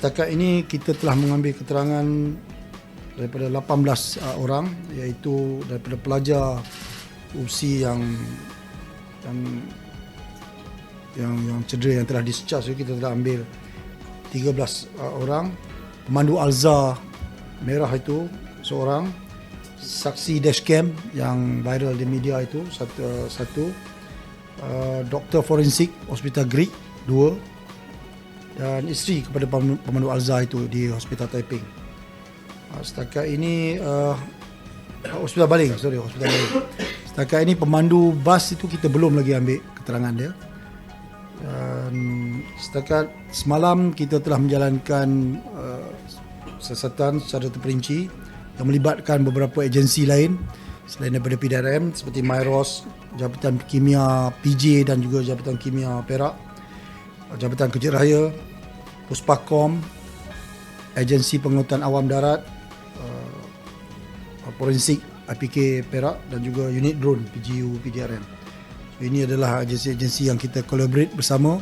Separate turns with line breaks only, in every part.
setakat ini kita telah mengambil keterangan daripada 18 uh, orang iaitu daripada pelajar usi yang yang yang yang cedera yang telah discharge. Kita telah ambil 13 uh, orang. Pemandu Alza merah itu seorang. Saksi dashcam yang viral di media itu satu satu. Uh, doktor forensik hospital Greek dua dan isteri kepada pem- pemandu Alza itu di hospital Taiping. Uh, setakat ini uh, hospital Baling sorry hospital Baling setakat ini pemandu bas itu kita belum lagi ambil keterangan dia. Dan setakat semalam kita telah menjalankan uh, siasatan secara terperinci yang melibatkan beberapa agensi lain selain daripada PDRM seperti Myros, Jabatan Kimia PJ dan juga Jabatan Kimia Perak, Jabatan Kejut Raya, Puspakom, Agensi Pengurutan Awam Darat, uh, Forensik IPK Perak dan juga unit drone PGU PDRM. Ini adalah agensi-agensi yang kita collaborate bersama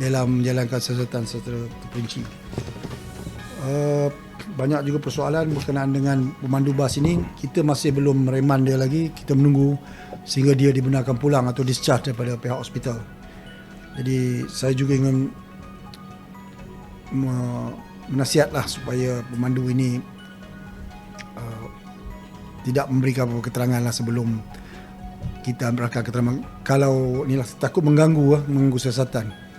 dalam menjalankan siasatan secara terperinci. Uh, banyak juga persoalan berkenaan dengan pemandu bas ini. Kita masih belum mereman dia lagi. Kita menunggu sehingga dia dibenarkan pulang atau discharge daripada pihak hospital. Jadi saya juga ingin menasihatlah supaya pemandu ini uh, tidak memberikan apa keterangan lah sebelum kita berakan keterangan. Kalau inilah takut mengganggu lah, mengganggu siasatan